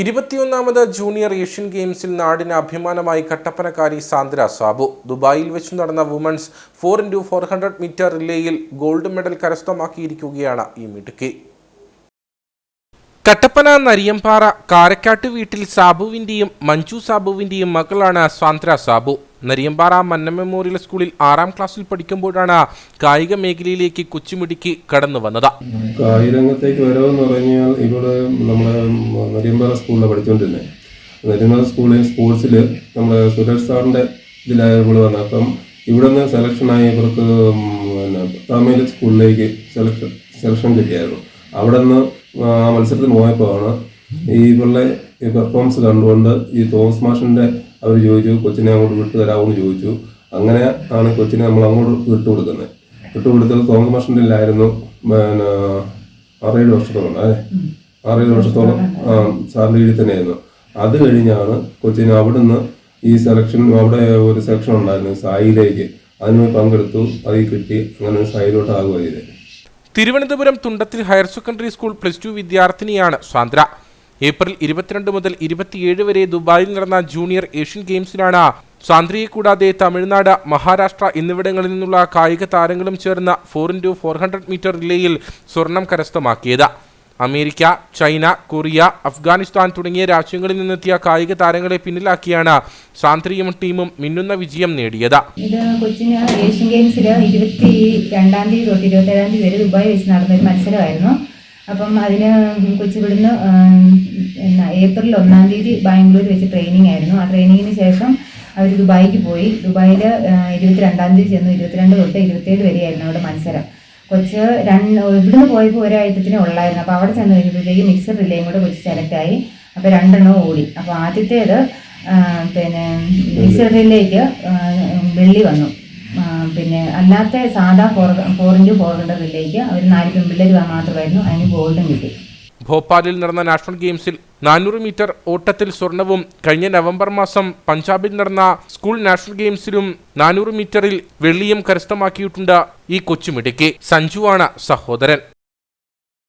ഇരുപത്തിയൊന്നാമത് junior Asian ഗെയിംസിൽ നാടിന് അഭിമാനമായി കട്ടപ്പനക്കാരി സാന്ദ്ര സാബു. ദുബായിൽ വെച്ച് നടന്ന women's four into four hundred metre റിലേയിൽ gold medal കരസ്ഥമാക്കിയിരിക്കുകയാണ് ഈ മിടുക്കി. കട്ടപ്പന നരിയമ്പാറ കാരക്കാട്ട് വീട്ടിൽ സാബുവിന്റെയും മഞ്ജു സാബുവിന്റെയും മകളാണ് സാന്ദ്ര സാബു. നരിയമ്പാറ മന്ന മെമ്മോറിയൽ സ്കൂളിൽ ആറാം ക്ലാസ്സിൽ പഠിക്കുമ്പോഴാണ് കായിക മേഖലയിലേക്ക് കൊച്ചുമിടിക്ക് കടന്നു വന്നത്. കായിക രംഗത്തേക്ക് വരവെന്ന് പറഞ്ഞാൽ ഇവിടെ നമ്മൾ നെരിയമ്പാറ സ്കൂളിലാണ് പഠിച്ചുകൊണ്ടിരുന്നത് നെരിയമ്പാറ സ്കൂളിൽ സ്പോർട്സിൽ നമ്മുടെ സുരേഷ് സാറിന്റെ ഇതിലായ വന്നത്. അപ്പം ഇവിടെ നിന്ന് സെലക്ഷനായി ഇവർക്ക് പിന്നെ സ്കൂളിലേക്ക് സെലക്ഷൻ സെലക്ഷൻ കിട്ടിയായിരുന്നു. അവിടെ നിന്ന് മത്സരത്തിന് പോയപ്പോഴാണ് ഈ ഇവരുടെ ഈ പെർഫോമൻസ് കണ്ടുകൊണ്ട് ഈ തോമസ് മാഷിന്റെ അവർ ചോദിച്ചു കൊച്ചിനെ അങ്ങോട്ട് വിട്ടു തരാമെന്ന് ചോദിച്ചു. അങ്ങനെ ആണ് കൊച്ചിനെ നമ്മൾ അങ്ങോട്ട് വിട്ടു കൊടുക്കുന്നത് വിട്ടു കൊടുത്തത് തോമസ് മാഷിന്റെ പിന്നെ ആറേഴ് വർഷത്തോളം അല്ലേ? ആറേഴ് വർഷത്തോളം ആ, സാറിന്റെ കീഴിൽ തന്നെയായിരുന്നു. അത് കഴിഞ്ഞാണ് കൊച്ചിന് അവിടുന്ന് ഈ സെലക്ഷൻ അവിടെ ഒരു സെലക്ഷൻ ഉണ്ടായിരുന്നു സായിലേക്ക്. അതിന് പങ്കെടുത്തു അതിൽ കിട്ടി അങ്ങനെ സായിലോട്ട് ആകുക ചെയ്തത്. Thiruvananthapuram Thundathil higher secondary school plus two വിദ്യാർത്ഥിനിയാണ് സാന്ദ്ര ഏപ്രിൽ ഇരുപത്തിരണ്ട് മുതൽ ഇരുപത്തിയേഴ് വരെ ദുബായിൽ നടന്ന ജൂനിയർ ഏഷ്യൻ ഗെയിംസിലാണ് സാന്ദ്രിയെ കൂടാതെ തമിഴ്നാട് മഹാരാഷ്ട്ര എന്നിവിടങ്ങളിൽ നിന്നുള്ള കായിക താരങ്ങളും ചേർന്ന four into four hundred metre റിലേയിൽ സ്വർണം കരസ്ഥമാക്കിയത്. അമേരിക്ക ചൈന കൊറിയ അഫ്ഗാനിസ്ഥാൻ തുടങ്ങിയ രാജ്യങ്ങളിൽ നിന്നെത്തിയ കായിക താരങ്ങളെ പിന്നിലാക്കിയാണ് സാന്ദ്രിയും ടീമും മിന്നുന്ന വിജയം നേടിയത്. ഇത് കൊച്ചിന് ഏഷ്യൻ ഗെയിംസിൽ ഇരുപത്തി രണ്ടാം തീയതി തൊട്ട് ഇരുപത്തേഴാം തീയതി വരെ ദുബായ് വെച്ച് നടന്നൊരു മത്സരമായിരുന്നു. അപ്പം അതിന് കൊച്ചി ഇവിടുന്ന് ഏപ്രിൽ ഒന്നാം തീയതി ബാംഗ്ലൂർ വെച്ച് ട്രെയിനിങ് ആയിരുന്നു. ആ ട്രെയിനിങ്ങിന് ശേഷം അവർ ദുബായിക്ക് പോയി. ദുബായിൽ ഇരുപത്തിരണ്ടാം തീയതി ചെന്നു. ഇരുപത്തിരണ്ട് തൊട്ട് ഇരുപത്തേഴ് വരെയായിരുന്നു അവിടെ മത്സരം. കൊച്ച് രണ്ട് ഇവിടുന്ന് പോയപ്പോൾ ഒരാഴ്ചത്തിനേ ഉള്ളായിരുന്നു. അപ്പോൾ അവിടെ ചെന്ന് കഴിഞ്ഞപ്പോഴത്തേക്ക് മിക്സർ റിലേയും കൂടെ കൊച്ച് സെലക്ട് ആയി. അപ്പോൾ രണ്ടെണ്ണം ഓടി. അപ്പോൾ ആദ്യത്തേത് പിന്നെ മിക്സർ റിലേക്ക് വെള്ളി വന്നു. പിന്നെ അല്ലാത്ത സാധാ ഫോർ ഫോർ ഹൺഡ്രഡ് റിലേക്ക് അവർ നാല് പെൺപിള്ളേർ മാത്രമായിരുന്നു അതിന് ഗോൾഡും കിട്ടി. ഭോപ്പാലിൽ നടന്ന നാഷണൽ ഗെയിംസിൽ നാനൂറ് മീറ്റർ ഓട്ടത്തിൽ സ്വർണവും കഴിഞ്ഞ നവംബർ മാസം പഞ്ചാബിൽ നടന്ന സ്കൂൾ നാഷണൽ ഗെയിംസിലും നാനൂറ് മീറ്ററിൽ വെള്ളിയും കരസ്ഥമാക്കിയിട്ടുണ്ട് ഈ കൊച്ചുമിടുക്കി. സഞ്ജുവാണ് സഹോദരൻ.